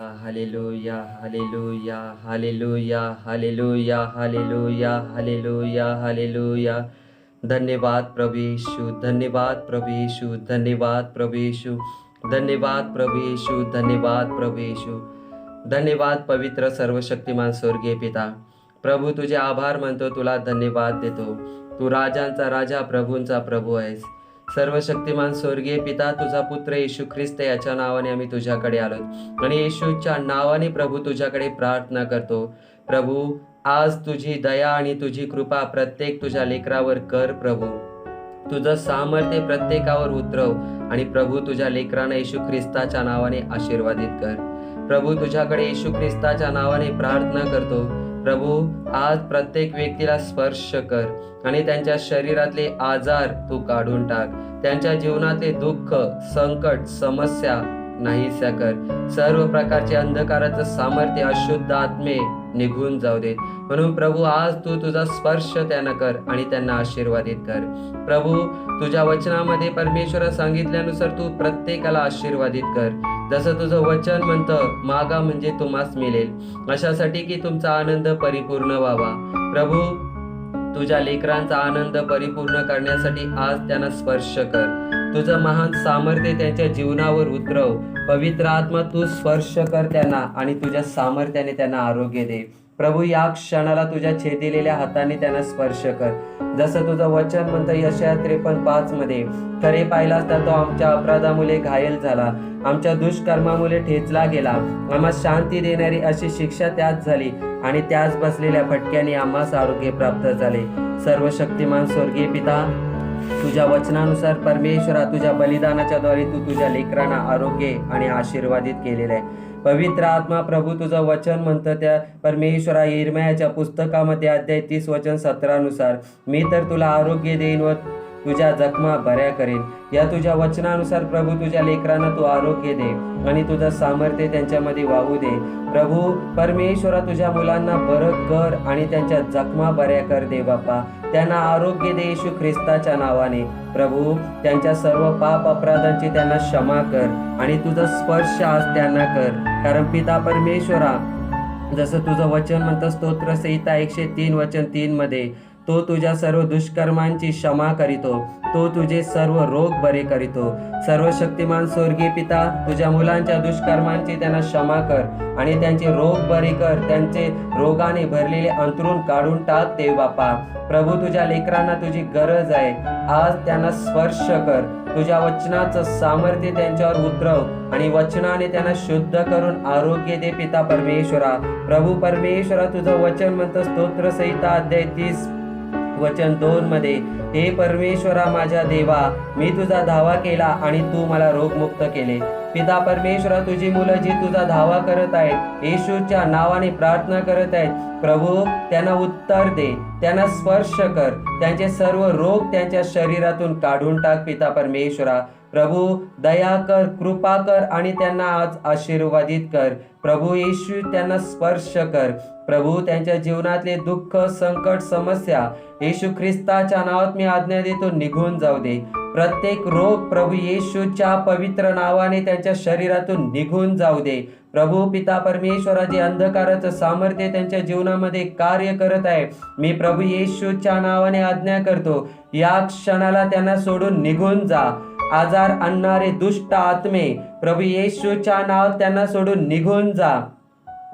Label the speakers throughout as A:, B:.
A: Hallelujah, hallelujah, hallelujah, hallelujah, hallelujah, hallelujah, hallelujah. धन्यवाद प्रभु धन्यवाद प्रभु धन्यवाद प्रभु धन्यवाद प्रभु धन्यवाद प्रभु धन्यवाद पवित्र सर्वशक्तिमान स्वर्गीय पिता। प्रभू तुझे आभार मानतो तुला धन्यवाद देतो। तू राजांचा राजा प्रभूंचा प्रभू आहेस। सर्वशक्तिमान स्वर्गीय पिता तुझा पुत्र येशू ख्रिस्त याच्या नावाने आम्ही तुझ्याकडे आलो आणि येशूच्या नावाने प्रभू तुझ्याकडे प्रार्थना करतो. प्रभू आज तुझी दया आणि तुझी कृपा प्रत्येक तुझ्या लेकरावर कर प्रभू. तुझं सामर्थ्य प्रत्येकावर उतरव आणि प्रभू तुझ्या लेकरांना येशू ख्रिस्ताच्या नावाने आशीर्वादित कर. प्रभू तुझ्याकडे येशू ख्रिस्ताच्या नावाने प्रार्थना करतो. प्रभू आज प्रत्येक व्यक्तीला स्पर्श कर आणि त्यांच्या शरीरातले आजार तू काढून टाक. त्यांच्या जीवनातले दुःख संकट समस्या नाहीशा कर. सर्व प्रकारचे अंधकाराचं सामर्थ्य अशुद्ध आत्मे निघून जाऊ देत. म्हणून प्रभू आज तू तु तुझा स्पर्श त्यांना कर आणि त्यांना आशीर्वादित कर. प्रभू तुझ्या वचनामध्ये परमेश्वर सांगितल्यानुसार तू प्रत्येकाला आशीर्वादित कर. जसं तुझं वचन म्हणतं मागा म्हणजे तुम्हास मिळेल. अशासाठी की तुमचा आनंद परिपूर्ण व्हावा. प्रभू तुझ्या लेकरांचा आनंद परिपूर्ण करण्यासाठी आज त्यांना स्पर्श कर. तुझं महान सामर्थ्य त्यांच्या जीवनावर उतरव. पवित्र आत्मा तू स्पर्श कर त्यांना आणि तुझ्या सामर्थ्याने त्यांना आरोग्य दे. प्रभू या क्षणाला तुझ्या छेदिलेल्या हाताने त्यांना स्पर्श कर. जसं तुझं वचन म्हणतं यशया त्रेपन्न पाच मध्ये खरे पाहिलास तर तो आमच्या अपराधामुळे घायल झाला. आमच्या दुष्कर्मामुळे ठेचला गेला. आम्हा शांती देणारी अशी शिक्षा त्याच झाली आणि त्याच बसलेल्या फटक्याने आम्हास आरोग्य प्राप्त झाले. सर्वशक्तिमान स्वर्गीय पिता तुझ्या वचनानुसार परमेश्वरा तुझ्या बलिदानाच्या द्वारे तू तुझ्या लेकरांना आरोग्य आणि आशीर्वादित केलेलं आहे. पवित्र आत्मा प्रभू तुझं वचन म्हणतं त्या परमेश्वरा येरमयाच्या पुस्तकामध्ये अध्याय तीस वचन सतरानुसार मी तर तुला आरोग्य देईन व तुझ्या जखमा बऱ्या करेन. या तुझ्या वचनानुसार प्रभू तुझ्या लेकरांना तू आरोग्य दे आणि तुझं सामर्थ्य त्यांच्यामध्ये वाहू दे. प्रभू परमेश्वरा तुझ्या मुलांना बरं कर आणि त्यांच्या जखमा बऱ्या कर दे बापा त्यांना आरोग्य दे येशू ख्रिस्ताच्या नावाने. प्रभू त्यांच्या सर्व पाप अपराधांची त्यांना क्षमा कर आणि तुझा स्पर्श आज त्यांना कर. कारण पिता परमेश्वरा जसं तुझं वचन म्हणतं स्तोत्र संहिता एकशे तीन वचन तीन मध्ये तो तुझ्या सर्व दुष्कर्मांची क्षमा करीतो. तो तुझे सर्व रोग बरे करीतो. सर्व शक्तिमान स्वर्गीय पिता तुझ्या मुलांच्या दुष्कर्मांची त्यांना क्षमा कर आणि त्यांचे रोग बरे कर. त्यांचे रोगाने भरलेले अंतरून काढून टाक ते बापा प्रभू तुझ्या लेकरांना तुझी गरज आहे. आज त्यांना स्पर्श कर. तुझ्या वचनाचं सामर्थ्य त्यांच्यावर उतरव आणि वचनाने त्यांना शुद्ध करून आरोग्य दे पिता परमेश्वरा. प्रभू परमेश्वरा तुझं वचन म्हणतं स्तोत्र संहिता अध्याय तीस. वचन दोन मध्ये हे परमेश्वरा माझ्या देवा मी तुझा धावा केला आणि तू मला रोगमुक्त केले. पिता परमेश्वरा तुझी मुलं जी तुझा धावा करत आहेत येशूच्या नावाने प्रार्थना करत आहेत प्रभू त्यांना उत्तर दे त्यांना स्पर्श कर. त्यांचे सर्व रोग त्यांच्या शरीरातून काढून टाक पिता परमेश्वरा. प्रभू दया कर कृपा कर आणि त्यांना आज आशीर्वादित कर. प्रभू येशू त्यांना स्पर्श कर. प्रभू त्यांच्या जीवनातले दुःख संकट समस्या येशू ख्रिस्ताच्या नावात मी आज्ञा देतो निघून जाऊ दे. प्रत्येक रोग प्रभू येशूच्या पवित्र नावाने त्यांच्या शरीरातून निघून जाऊ दे. प्रभू पिता परमेश्वराचे अंधकाराचं सामर्थ्य त्यांच्या जीवनामध्ये कार्य करत आहे मी प्रभू येशूच्या नावाने आज्ञा करतो या क्षणाला त्यांना सोडून निघून जा. आजार आणणारे दुष्ट आत्मे प्रभू येशूच्या नाव त्यांना सोडून निघून जा.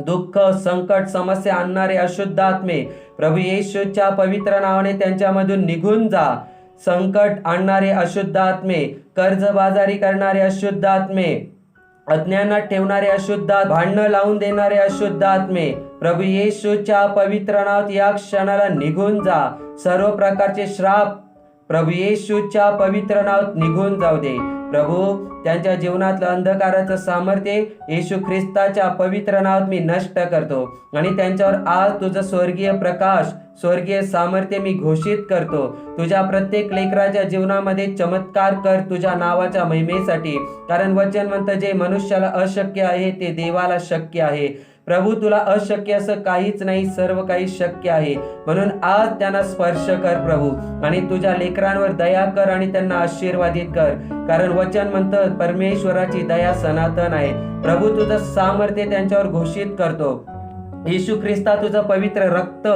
A: दुःख संकट समस्या आणणारे अशुद्ध आत्मे प्रभू येशूच्या पवित्र नावाने त्यांच्यामधून निघून जा. संकट आणणारे अशुद्ध आत्मे कर्जबाजारी करणारे अशुद्ध आत्मे अज्ञानात ठेवणारे अशुद्ध भांडणं लावून देणारे अशुद्ध आत्मे प्रभू येशूच्या पवित्र नावात या क्षणाला निघून जा. सर्व प्रकारचे श्राप प्रभू येशूच्या पवित्र नावात निघून जाऊ दे. प्रभू त्यांच्या जीवनातलं अंधकाराचं सामर्थ्य येशू ख्रिस्ताच्या पवित्र नावात मी नष्ट करतो. आणि त्यांच्यावर आज तुझं स्वर्गीय प्रकाश स्वर्गीय सामर्थ्य मी घोषित करतो. तुझ्या प्रत्येक लेकराच्या जीवनामध्ये चमत्कार कर तुझ्या नावाच्या महिमेसाठी. कारण वचन म्हणतं जे मनुष्याला अशक्य आहे ते देवाला शक्य आहे. प्रभू तुला अशक्य असं काहीच नाही सर्व काही शक्य आहे. म्हणून आज त्यांना स्पर्श कर प्रभू आणि तुझ्या लेकरांवर दया कर आणि त्यांना आशीर्वादित कर. कारण वचन म्हणतं परमेश्वराची दया सनातन आहे. प्रभू तुझं सामर्थ्य त्यांच्यावर घोषित करतो. येशू ख्रिस्ता तुझं पवित्र रक्त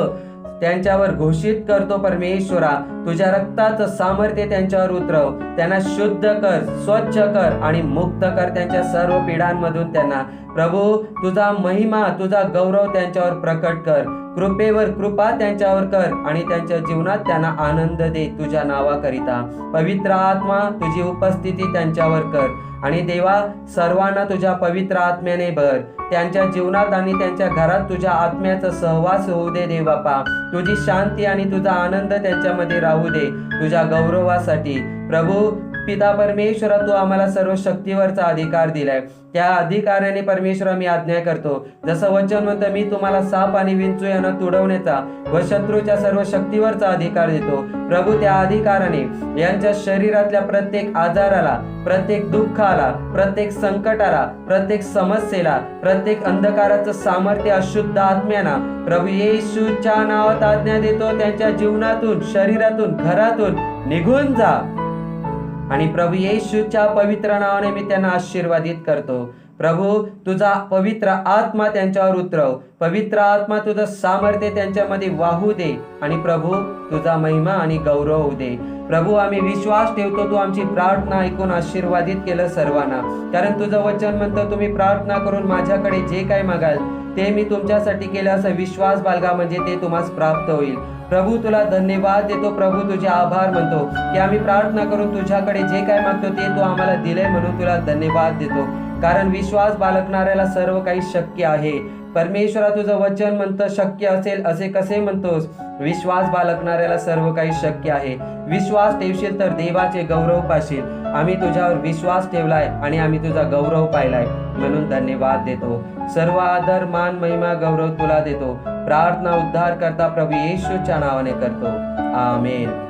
A: त्यांच्यावर घोषित करतो परमेश्वरा. तुझ्या रक्ताचं सामर्थ्य त्यांच्यावर उतरव. त्यांना शुद्ध कर स्वच्छ कर आणि मुक्त कर त्यांच्या सर्व पिढांमधून त्यांना. प्रभू तुझा महिमा तुझा गौरव त्यांच्यावर प्रकट कर. कृपेवर कृपा त्यांच्यावर कर आणि त्यांच्या जीवनात त्यांना आनंद दे तुझ्या नावाकरिता. पवित्र आत्मा तुझी उपस्थिती त्यांच्यावर कर आणि देवा सर्वांना तुझ्या पवित्र आत्म्याने भर. त्यांच्या जीवनात आणि त्यांच्या घरात तुझ्या आत्म्याचा सहवास होऊ दे दे बापा तुझी शांती आणि तुझा आनंद त्यांच्यामध्ये राहू दे. तुझ्या गौरवासाठी. प्रभू पिता परमेश्वरा तू आम्हाला सर्व शक्तीवरचा अधिकार दिलाय. त्या अधिकाराने परमेश्वरा मी आज्ञा करतो. जसं वचन म्हणतं मी तुम्हाला साप आणि विंचू यांना तुडवण्याचा व शत्रूच्या सर्व शक्तीवरचा अधिकार देतो. प्रभू त्या अधिकाराने यांच्या शरीरातल्या प्रत्येक आजाराला प्रत्येक दुःखाला प्रत्येक संकटाला प्रत्येक समस्येला प्रत्येक अंधकाराचं सामर्थ्य अशुद्ध आत्म्याना प्रभू येशूच्या नावात आज्ञा देतो. त्यांच्या जीवनातून शरीरातून घरातून निघून जा. आणि प्रभू येशूच्या पवित्र नावाने मी त्यांना आशीर्वादित करतो. प्रभू तुझा पवित्र आत्मा त्यांच्यावर उतरव. पवित्र आत्मा तुझं सामर्थ्य त्यांच्यामध्ये वाहू दे आणि प्रभू तुझा महिमा आणि गौरव होऊ दे. प्रभू आम्ही विश्वास ठेवतो तू आमची प्रार्थना ऐकून आशीर्वादित केलं सर्वांना. कारण तुझं वचन म्हणतं तुम्ही प्रार्थना करून माझ्याकडे जे काय मागाल ते मी तुमच्यासाठी केलं असं विश्वास बाळगा म्हणजे ते तुम्हाला प्राप्त होईल. प्रभू तुला धन्यवाद देतो. प्रभू तुझे आभार म्हणतो की आम्ही प्रार्थना करून तुझ्याकडे जे काय मागतो ते तू आम्हाला दिलंय म्हणून तुला धन्यवाद देतो. कारण विश्वास बाळगणाऱ्याला सर्व काही शक्य आहे. परमेश्वरा तुझं वचन म्हणतं शक्य असेल असे कसे म्हणतोस? विश्वास बाळगणाऱ्याला सर्व काही शक्य आहे. विश्वास ठेवशील तर देवाचे गौरव पाशील आम्ही तुझ्यावर विश्वास ठेवलाय आणि आम्ही तुझा गौरव पाहिलाय. म्हणून धन्यवाद देतो. सर्व आदर मान महिमा गौरव तुला देतो. प्रार्थना उद्धार करता प्रभू येशूच्या नावाने करतो. आमेन.